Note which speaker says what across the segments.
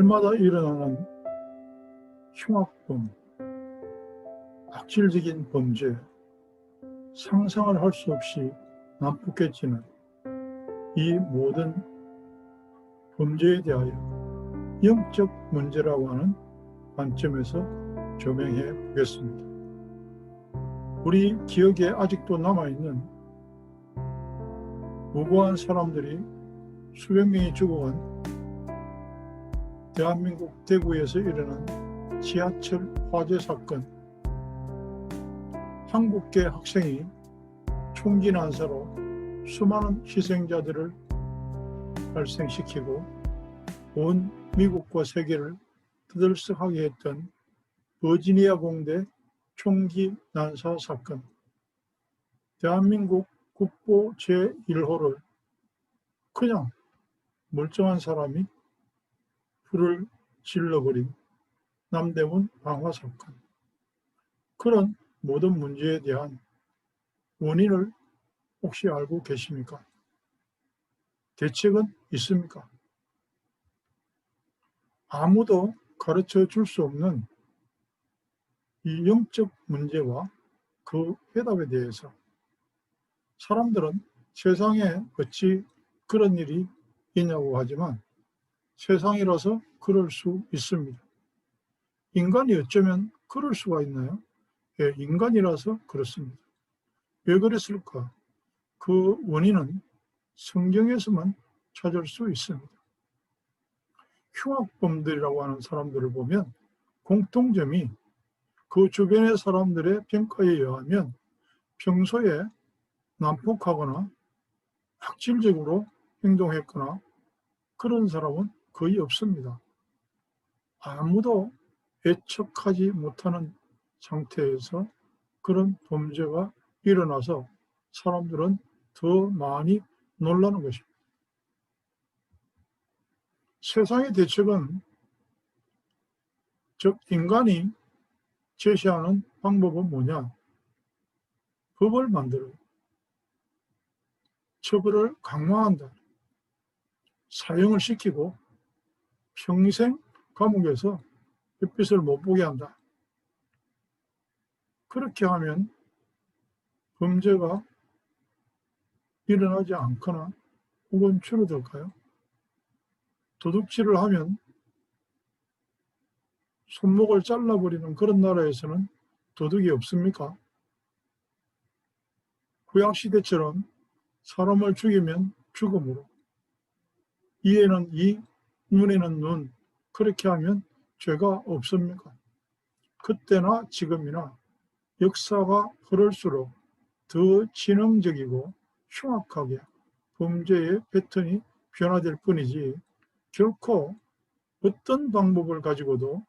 Speaker 1: 날마다 일어나는 흉악범, 악질적인 범죄, 상상을 할 수 없이 난폭해지는 이 모든 범죄에 대하여 영적 문제라고 하는 관점에서 조명해 보겠습니다. 우리 기억에 아직도 남아있는 무고한 사람들이 수백 명이 죽어간 대한민국 대구에서 일어난 지하철 화재 사건. 한국계 학생이 총기 난사로 수많은 희생자들을 발생시키고 온 미국과 세계를 뜨들썩하게 했던 버지니아 공대 총기 난사 사건. 대한민국 국보 제1호를 그냥 멀쩡한 사람이 불을 질러버린 남대문 방화 사건 그런 모든 문제에 대한 원인을 혹시 알고 계십니까? 대책은 있습니까? 아무도 가르쳐 줄 수 없는 이 영적 문제와 그 해답에 대해서 사람들은 세상에 어찌 그런 일이 있냐고 하지만 세상이라서 그럴 수 있습니다. 인간이 어쩌면 그럴 수가 있나요? 예, 인간이라서 그렇습니다. 왜 그랬을까? 그 원인은 성경에서만 찾을 수 있습니다. 흉악범들이라고 하는 사람들을 보면 공통점이 그 주변의 사람들의 평가에 의하면 평소에 난폭하거나 악질적으로 행동했거나 그런 사람은 거의 없습니다. 아무도 예측하지 못하는 상태에서 그런 범죄가 일어나서 사람들은 더 많이 놀라는 것입니다. 세상의 대책은 즉 인간이 제시하는 방법은 뭐냐? 법을 만들어 처벌을 강화한다. 사형을 시키고 평생 감옥에서 햇빛을 못 보게 한다. 그렇게 하면 범죄가 일어나지 않거나 혹은 줄어들까요? 도둑질을 하면 손목을 잘라버리는 그런 나라에서는 도둑이 없습니까? 구약시대처럼 사람을 죽이면 죽음으로, 이에는 이, 눈에는 눈, 그렇게 하면 죄가 없습니까? 그때나 지금이나 역사가 흐를수록 더 지능적이고 흉악하게 범죄의 패턴이 변화될 뿐이지 결코 어떤 방법을 가지고도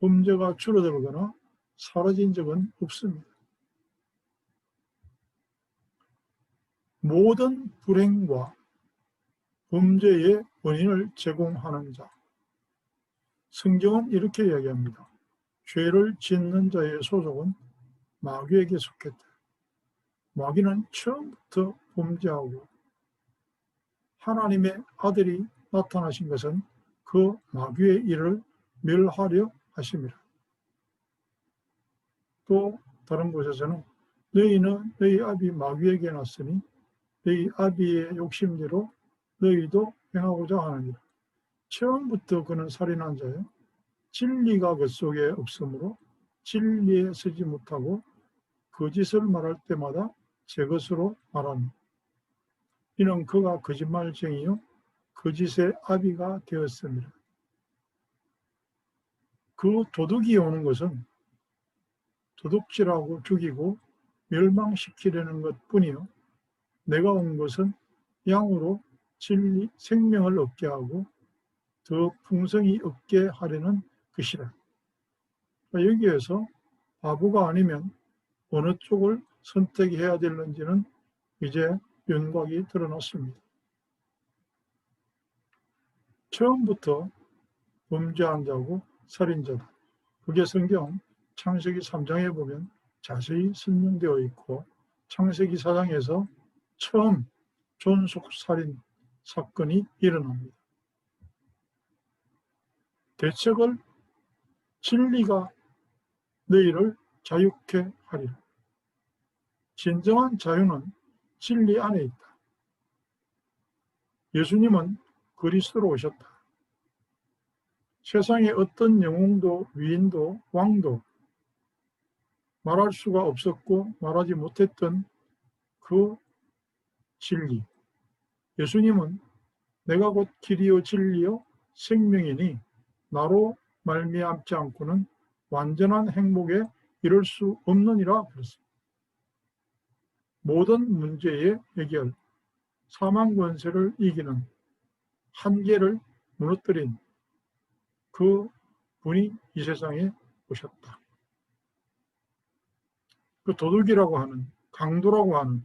Speaker 1: 범죄가 줄어들거나 사라진 적은 없습니다. 모든 불행과 범죄의 원인을 제공하는 자. 성경은 이렇게 이야기합니다. 죄를 짓는 자의 소속은 마귀에게 속했다. 마귀는 처음부터 범죄하고 하나님의 아들이 나타나신 것은 그 마귀의 일을 멸하려 하십니다. 또 다른 곳에서는 너희는 너희 아비 마귀에게 났으니 너희 아비의 욕심대로 너희도 행하고자 하느니라. 처음부터 그는 살인한 자요. 진리가 그 속에 없으므로 진리에 서지 못하고 거짓을 말할 때마다 제 것으로 말하니 이는 그가 거짓말쟁이요 거짓의 아비가 되었습니다. 그 도둑이 오는 것은 도둑질하고 죽이고 멸망시키려는 것 뿐이요. 내가 온 것은 양으로 진리, 생명을 얻게 하고 더 풍성히 얻게 하려는 것이라. 여기에서 바보가 아니면 어느 쪽을 선택해야 되는지는 이제 윤곽이 드러났습니다. 처음부터 범죄한 자고 살인자다. 그게 성경 창세기 3장에 보면 자세히 설명되어 있고 창세기 4장에서 처음 존속 살인 사건이 일어납니다. 대책을 진리가 너희를 자유케 하리라. 진정한 자유는 진리 안에 있다. 예수님은 그리스도로 오셨다. 세상의 어떤 영웅도 위인도 왕도 말할 수가 없었고 말하지 못했던 그 진리. 예수님은 내가 곧 길이요 진리요 생명이니 나로 말미암지 않고는 완전한 행복에 이를 수 없느니라 그랬습니다. 모든 문제의 해결, 사망 권세를 이기는 한계를 무너뜨린 그 분이 이 세상에 오셨다. 그 도둑이라고 하는 강도라고 하는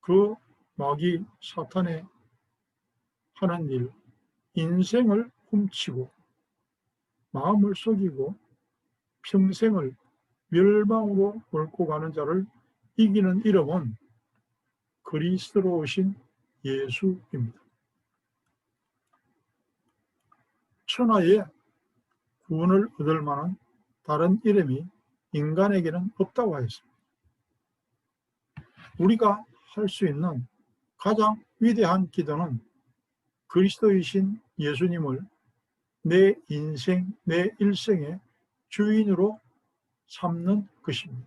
Speaker 1: 그 마귀 사탄의 하는 일, 인생을 훔치고 마음을 속이고 평생을 멸망으로 몰고 가는 자를 이기는 이름은 그리스도로 오신 예수입니다. 천하에 구원을 얻을 만한 다른 이름이 인간에게는 없다고 하였습니다. 우리가 할 수 있는 가장 위대한 기도는 그리스도이신 예수님을 내 인생, 내 일생의 주인으로 삼는 것입니다.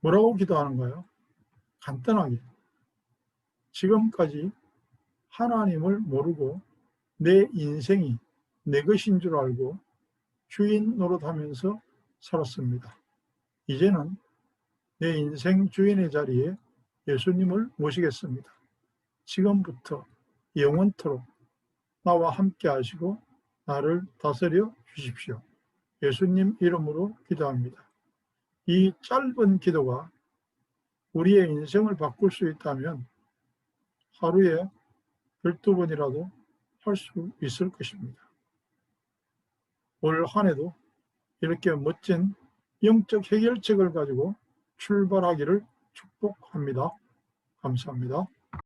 Speaker 1: 뭐라고 기도하는가요? 간단하게. 지금까지 하나님을 모르고 내 인생이 내 것인 줄 알고 주인 노릇하면서 살았습니다. 이제는 내 인생 주인의 자리에 예수님을 모시겠습니다. 지금부터 영원토록 나와 함께 하시고 나를 다스려 주십시오. 예수님 이름으로 기도합니다. 이 짧은 기도가 우리의 인생을 바꿀 수 있다면 하루에 12번이라도 할 수 있을 것입니다. 올 한 해도 이렇게 멋진 영적 해결책을 가지고 출발하기를 축복합니다. 감사합니다.